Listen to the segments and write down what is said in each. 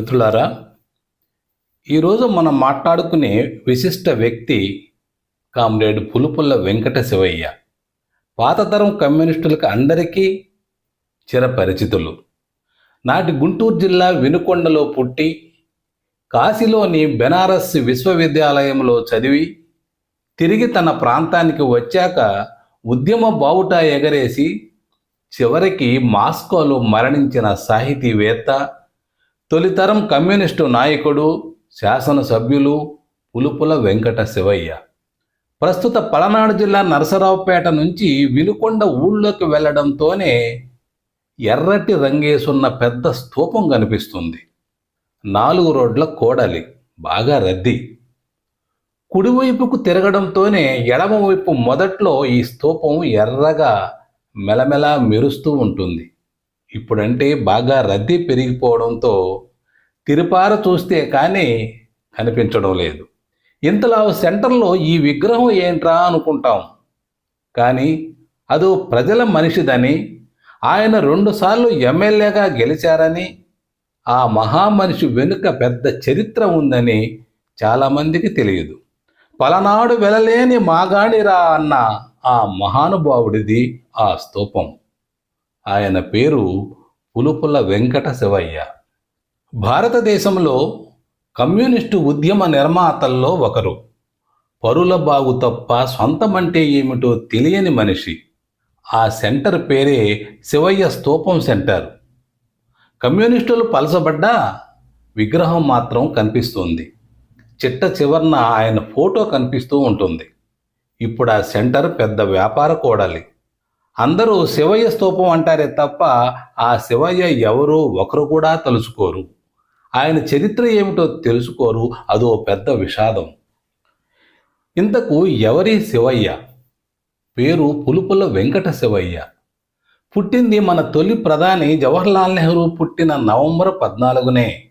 మిత్రులారా ఈరోజు మనం మాట్లాడుకునే విశిష్ట వ్యక్తి కామ్రేడ్ పులుపుల్ల వెంకట శివయ్య పాతతరం కమ్యూనిస్టులకు అందరికీ చిరపరిచితులు. నాటి గుంటూరు జిల్లా వినుకొండలో పుట్టి కాశీలోని బెనారస్ విశ్వవిద్యాలయంలో చదివి తిరిగి తన ప్రాంతానికి వచ్చాక ఉద్యమ బావుట ఎగరేసి చివరికి మాస్కోలో మరణించిన సాహితీవేత్త తొలితరం కమ్యూనిస్టు నాయకుడు శాసనసభ్యులు పులుపుల వెంకట శివయ్య. ప్రస్తుత పలనాడు జిల్లా నరసరావుపేట నుంచి వినుకొండ ఊళ్ళోకి వెళ్ళడంతోనే ఎర్రటి రంగేసున్న పెద్ద స్తూపం కనిపిస్తుంది. నాలుగు రోడ్ల కోడలి బాగా రద్దీ. కుడివైపుకు తిరగడంతోనే ఎడమవైపు మొదట్లో ఈ స్తూపం ఎర్రగా మెలమెలా మెరుస్తూ ఉంటుంది. ఇప్పుడంటే బాగా రద్దీ పెరిగిపోవడంతో తిరుపార చూస్తే కానీ కనిపించడం లేదు. ఇంతలా సెంటర్లో ఈ విగ్రహం ఏంట్రా అనుకుంటాం. కానీ అదో ప్రజల మనిషిదని ఆయన రెండుసార్లు ఎమ్మెల్యేగా గెలిచారని ఆ మహామనిషి వెనుక పెద్ద చరిత్ర ఉందని చాలామందికి తెలియదు. పలనాడు వెళ్ళలేని మాగాణిరా అన్న ఆ మహానుభావుడిది ఆ స్తూపం. ఆయన పేరు పులుపుల వెంకట శివయ్య. భారతదేశంలో కమ్యూనిస్టు ఉద్యమ నిర్మాతల్లో ఒకరు. పరుల బాగు తప్ప సొంతమంటే ఏమిటో తెలియని మనిషి. ఆ సెంటర్ పేరే శివయ్య స్తూపం సెంటర్. కమ్యూనిస్టులు పలసబడ్డా విగ్రహం మాత్రం కనిపిస్తుంది. చిట్ట చివరన ఆయన ఫోటో కనిపిస్తూ ఉంటుంది. ఇప్పుడు ఆ సెంటర్ పెద్ద వ్యాపార కోడలి. అందరూ శివయ్య స్తూపం అంటారే తప్ప ఆ శివయ్య ఎవరో ఒకరు కూడా తలుచుకోరు ఆయన చరిత్ర ఏమిటో తెలుసుకోరు. అదో పెద్ద విషాదం. ఇంతకు ఎవరి శివయ్య? పేరు పులుపుల వెంకట శివయ్య. పుట్టింది మన తొలి ప్రధాని జవహర్లాల్ నెహ్రూ పుట్టిన నవంబర్ పద్నాలుగునే.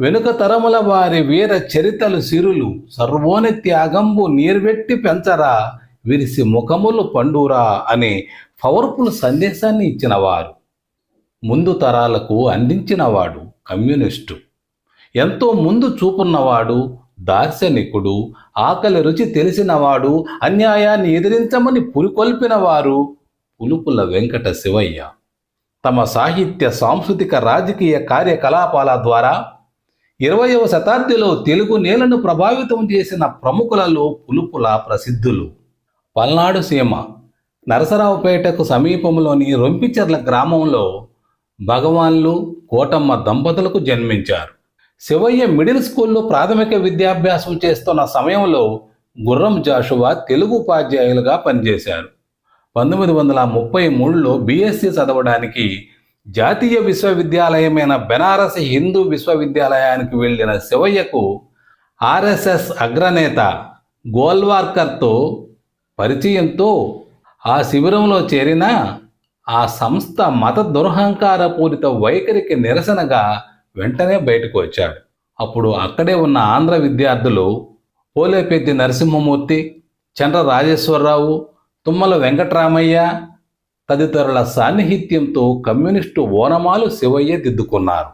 వెనుక తరముల వారి వీర చరితలు సిరులు. సర్వోని త్యాగంబు నీర్వెట్టి పెంచరా. విరిసి ముఖములు పండురా అనే పవర్ఫుల్ సందేశాన్ని ఇచ్చినవారు. ముందు తరాలకు అందించినవాడు కమ్యూనిస్టు. ఎంతో ముందు చూపున్నవాడు దార్శనికుడు ఆకలి రుచి తెలిసినవాడు అన్యాయాన్ని ఎదిరించమని పురికొల్పినవారు పులుపుల వెంకట శివయ్య. తమ సాహిత్య సాంస్కృతిక రాజకీయ కార్యకలాపాల ద్వారా ఇరవయవ శతాబ్దిలో తెలుగు నేలను ప్రభావితం చేసిన ప్రముఖులలో పులుపుల ప్రసిద్ధులు. పల్నాడు సీమ నరసరావుపేటకు సమీపంలోని రొంపిచెర్ల గ్రామంలో భగవాన్లు కోటమ్మ దంపతులకు జన్మించారు. శివయ్య మిడిల్ స్కూల్లో ప్రాథమిక విద్యాభ్యాసం చేస్తున్న సమయంలో గుర్రం జాషువా తెలుగు ఉపాధ్యాయులుగా పనిచేశారు. పంతొమ్మిది వందల ముప్పై మూడులో బీఎస్సీ చదవడానికి జాతీయ విశ్వవిద్యాలయమైన బెనారస్ హిందూ విశ్వవిద్యాలయానికి వెళ్ళిన శివయ్యకు ఆర్ఎస్ఎస్ అగ్రనేత గోల్వార్కర్తో పరిచయంతో ఆ శిబిరంలో చేరిన ఆ సంస్థ మత దురహంకారపూరిత వైఖరికి నిరసనగా వెంటనే బయటకు వచ్చాడు. అప్పుడు అక్కడే ఉన్న ఆంధ్ర విద్యార్థులు పోలేపెద్ది నరసింహమూర్తి చంద్ర రాజేశ్వరరావు తుమ్మల వెంకటరామయ్య తదితరుల సాన్నిహిత్యంతో కమ్యూనిస్టు ఓనమాలు శివయ్య దిద్దుకున్నారు.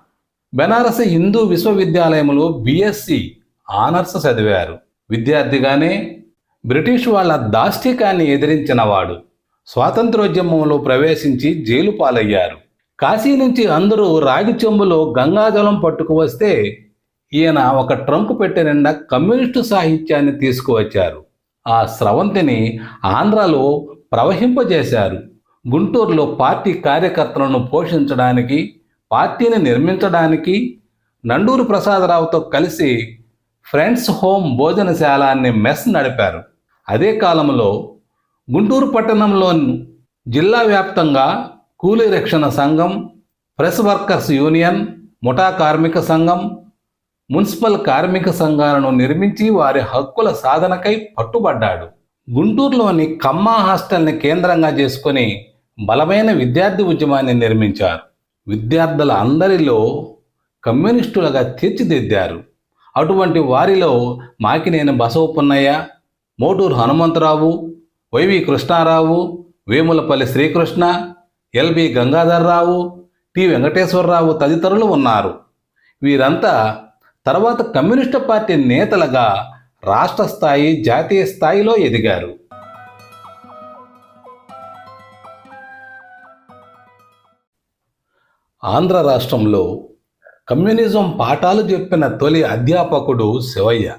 బెనారస్ హిందూ విశ్వవిద్యాలయంలో బీఎస్సీ ఆనర్స్ చదివారు. విద్యార్థిగానే బ్రిటిష్ వాళ్ళ దాష్టికాన్ని ఎదిరించినవాడు. స్వాతంత్రోద్యమంలో ప్రవేశించి జైలు పాలయ్యారు. కాశీ నుంచి అందరూ రాగి చెంబులో గంగాజలం పట్టుకు వస్తే ఈయన ఒక ట్రంక్ పెట్టె నిండా కమ్యూనిస్టు సాహిత్యాన్ని తీసుకువచ్చారు. ఆ స్రవంతిని ఆంధ్రాలో ప్రవహింపజేశారు. గుంటూరులో పార్టీ కార్యకర్తలను పోషించడానికి పార్టీని నిర్మించడానికి నండూరు ప్రసాదరావుతో కలిసి ఫ్రెండ్స్ హోమ్ భోజనశాలాన్ని మెస్ నడిపారు. అదే కాలంలో గుంటూరు పట్టణంలోని జిల్లా వ్యాప్తంగా కూలీ రక్షణ సంఘం ప్రెస్ వర్కర్స్ యూనియన్ ముఠా కార్మిక సంఘం మున్సిపల్ కార్మిక సంఘాలను నిర్మించి వారి హక్కుల సాధనకై పట్టుబడ్డాడు. గుంటూరులోని కమ్మా హాస్టల్ని కేంద్రంగా చేసుకొని బలమైన విద్యార్థి ఉద్యమాన్ని నిర్మించారు. విద్యార్థుల అందరిలో కమ్యూనిస్టులుగా తీర్చిదిద్దారు. అటువంటి వారిలో Makineni Basavapunnaiah Moturu Hanumantha Rao YV Krishna Rao Vemulapalli Srikrishna LB Gangadhar Rao T Venkateswara Rao తదితరులు ఉన్నారు. వీరంతా తర్వాత కమ్యూనిస్టు పార్టీ నేతలుగా రాష్ట్ర స్థాయి జాతీయ స్థాయిలో ఎదిగారు. ఆంధ్ర రాష్ట్రంలో కమ్యూనిజం పాఠాలు చెప్పిన తొలి అధ్యాపకుడు శివయ్య.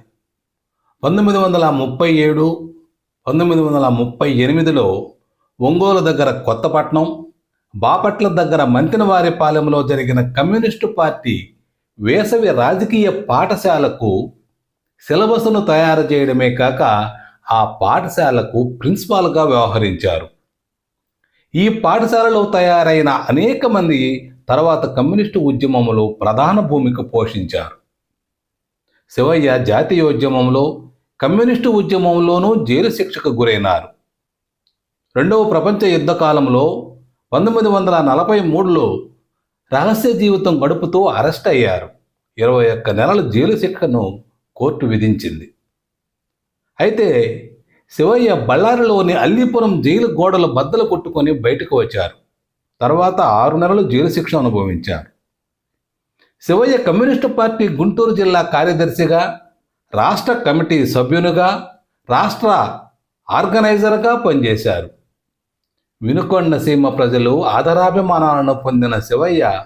పంతొమ్మిది వందల ముప్పై ఏడు పంతొమ్మిది వందల ముప్పై ఎనిమిదిలో ఒంగోలు దగ్గర కొత్తపట్నం బాపట్ల దగ్గర మంతినవారిపాలెంలో జరిగిన కమ్యూనిస్టు పార్టీ వేసవి రాజకీయ పాఠశాలకు సిలబస్ను తయారు చేయడమే కాక ఆ పాఠశాలకు ప్రిన్సిపాల్గా వ్యవహరించారు. ఈ పాఠశాలలో తయారైన అనేక మంది తర్వాత కమ్యూనిస్టు ఉద్యమంలో ప్రధాన భూమిక పోషించారు. శివయ్య జాతీయోద్యమంలో కమ్యూనిస్టు ఉద్యమంలోనూ జైలు శిక్షకు గురైనారు. రెండవ ప్రపంచ యుద్ధ కాలంలో పంతొమ్మిది వందల నలభై మూడులో రహస్య జీవితం గడుపుతూ అరెస్ట్ అయ్యారు. ఇరవై ఒక్క నెలల జైలు శిక్షను కోర్టు విధించింది. అయితే శివయ్య బళ్ళారిలోని అల్లీపురం జైలు గోడలు బద్దలు కొట్టుకొని బయటకు వచ్చారు. తర్వాత ఆరు నెలలు జైలు శిక్ష అనుభవించారు. శివయ్య కమ్యూనిస్టు పార్టీ గుంటూరు జిల్లా కార్యదర్శిగా రాష్ట్ర కమిటీ సభ్యునిగా రాష్ట్ర ఆర్గనైజర్గా పనిచేశారు. వినుకొండ సీమ ప్రజలు ఆదరాభిమానాలను పొందిన శివయ్య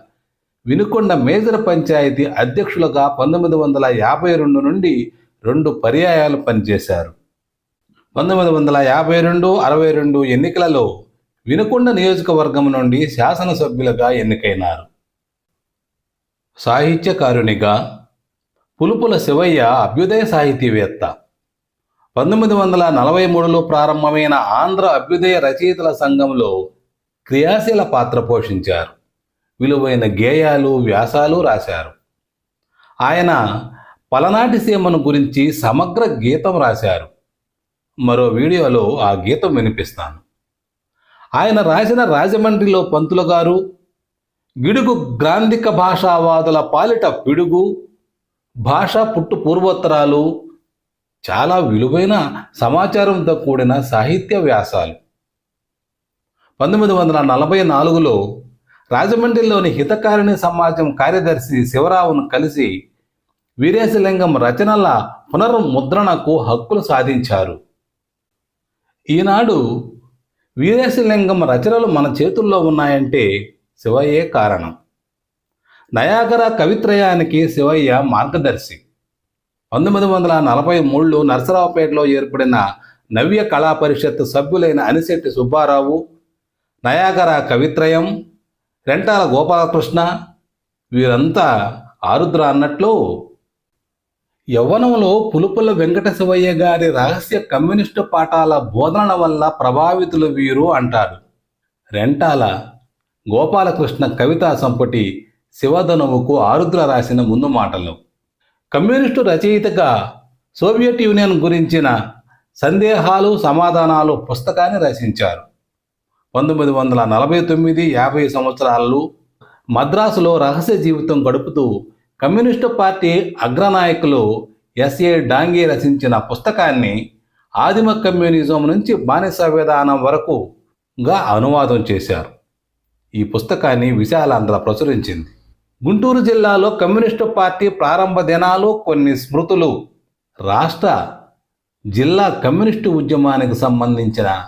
వినుకొండ మేజర్ పంచాయతీ అధ్యక్షులుగా పంతొమ్మిది వందల యాభై రెండు నుండి రెండు పర్యాయాలు పనిచేశారు. పంతొమ్మిది వందల యాభై రెండు అరవై రెండు ఎన్నికలలో వినుకొండ నియోజకవర్గం నుండి శాసనసభ్యులుగా ఎన్నికైనారు. సాహిత్యకారునిగా పులుపుల శివయ్య అభ్యుదయ సాహితీవేత్త. పంతొమ్మిది వందల నలభై మూడులో ప్రారంభమైన ఆంధ్ర అభ్యుదయ రచయితల సంఘంలో క్రియాశీల పాత్ర పోషించారు. విలువైన గేయాలు వ్యాసాలు రాశారు. ఆయన పలనాటి సీమను గురించి సమగ్ర గీతం రాశారు. మరో వీడియోలో ఆ గీతం వినిపిస్తాను. ఆయన రాసిన రాజమండ్రిలో పంతులు గారు గిడుగు గ్రాంధిక భాషావాదుల పాలిట పిడుగు భాష పుట్టు పూర్వోత్తరాలు చాలా విలువైన సమాచారంతో కూడిన సాహిత్య వ్యాసాలు. పంతొమ్మిది వందల నలభై నాలుగులో రాజమండ్రిలోని హితకారిణి సమాజం కార్యదర్శి శివరావును కలిసి వీరేశలింగం రచనల పునర్ముద్రణకు హక్కులు సాధించారు. ఈనాడు వీరేశలింగం రచనలు మన చేతుల్లో ఉన్నాయంటే శివయే కారణం. నయాగర కవిత్రయానికి శివయ్య మార్గదర్శి. పంతొమ్మిది వందల నలభై మూడులో నరసరావుపేటలో ఏర్పడిన నవ్య కళా పరిషత్ సభ్యులైన అనిశెట్టి సుబ్బారావు నయాగర కవిత్రయం రెంటాల గోపాలకృష్ణ వీరంతా ఆరుద్ర అన్నట్లు యవ్వనంలో పులుపుల వెంకట శివయ్య గారి రహస్య కమ్యూనిస్టు పాఠాల బోధనల వల్ల ప్రభావితులు వీరు అంటారు. రెంటాల గోపాలకృష్ణ కవితా సంపుటి శివధనువుకు ఆరుద్ర రాసిన ముందు మాటలు. కమ్యూనిస్టు రచయితగా సోవియట్ యూనియన్ గురించిన సందేహాలు సమాధానాలు పుస్తకాన్ని రచించారు. పంతొమ్మిది వందల నలభై తొమ్మిది యాభై సంవత్సరాలలో మద్రాసులో రహస్య జీవితం గడుపుతూ కమ్యూనిస్టు పార్టీ అగ్రనాయకులు ఎస్ఏ డాంగే రచించిన పుస్తకాన్ని ఆదిమ కమ్యూనిజం నుంచి బానిస విధానం వరకుగా అనువాదం చేశారు. ఈ పుస్తకాన్ని విశాలాంధ్ర ప్రచురించింది. గుంటూరు జిల్లాలో కమ్యూనిస్టు పార్టీ ప్రారంభ దినాలు కొన్ని స్మృతులు. రాష్ట్ర జిల్లా కమ్యూనిస్టు ఉద్యమానికి సంబంధించిన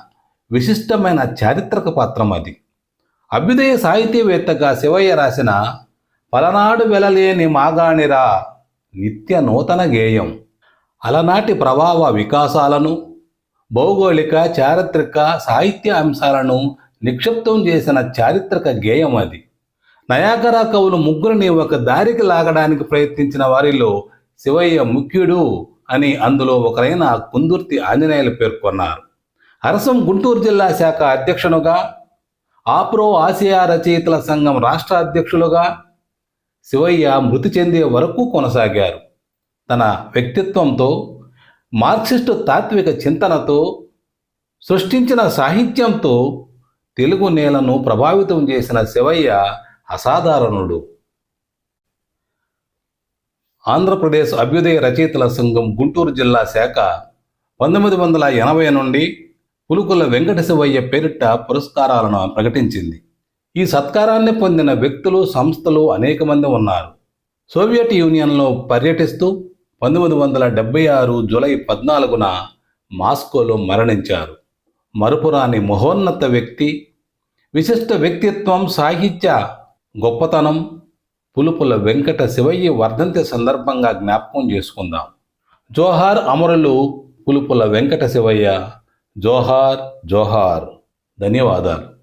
విశిష్టమైన చారిత్రక పత్రం అది. అభ్యుదయ సాహితీవేత్తగా శివయ్య రాసిన పలనాడు వెలలేని మాగాణిరా నిత్య నూతన గేయం. అలనాటి ప్రభావ వికాసాలను భౌగోళిక చారిత్రక సాహిత్య అంశాలను నిక్షిప్తం చేసిన చారిత్రక గేయం అది. నయాగరా కవులు ముగ్గురిని ఒక దారికి లాగడానికి ప్రయత్నించిన వారిలో శివయ్య ముఖ్యుడు అని అందులో ఒకరైన కుందుర్తి ఆంజనేయులు పేర్కొన్నారు. అరసం గుంటూరు జిల్లా శాఖ అధ్యక్షునుగా ఆప్రో ఆసియా రచయితల సంఘం రాష్ట్ర అధ్యక్షులుగా శివయ్య మృతి చెందే వరకు కొనసాగారు. తన వ్యక్తిత్వంతో మార్క్సిస్టు తాత్విక చింతనతో సృష్టించిన సాహిత్యంతో తెలుగు నేలను ప్రభావితం చేసిన శివయ్య అసాధారణుడు. ఆంధ్రప్రదేశ్ అభ్యుదయ రచయితల సంఘం గుంటూరు జిల్లా శాఖ పంతొమ్మిది వందల ఎనభై నుండి పులుకుల వెంకట శివయ్య పేరిట పురస్కారాలను ప్రకటించింది. ఈ సత్కారాన్ని పొందిన వ్యక్తులు సంస్థలు అనేక మంది ఉన్నారు. సోవియట్ యూనియన్లో పర్యటిస్తూ పంతొమ్మిది వందల డెబ్బై ఆరు జూలై పద్నాలుగున మాస్కోలో మరణించారు. మరుపురాని మహోన్నత వ్యక్తి విశిష్ట వ్యక్తిత్వం సాహిత్య గొప్పతనం పులుపుల వెంకట శివయ్య వర్ధంతి సందర్భంగా జ్ఞాపకం చేసుకుందాం. జోహార్ అమరులు పులుపుల వెంకట శివయ్య. జోహార్ జోహార్. ధన్యవాదాలు.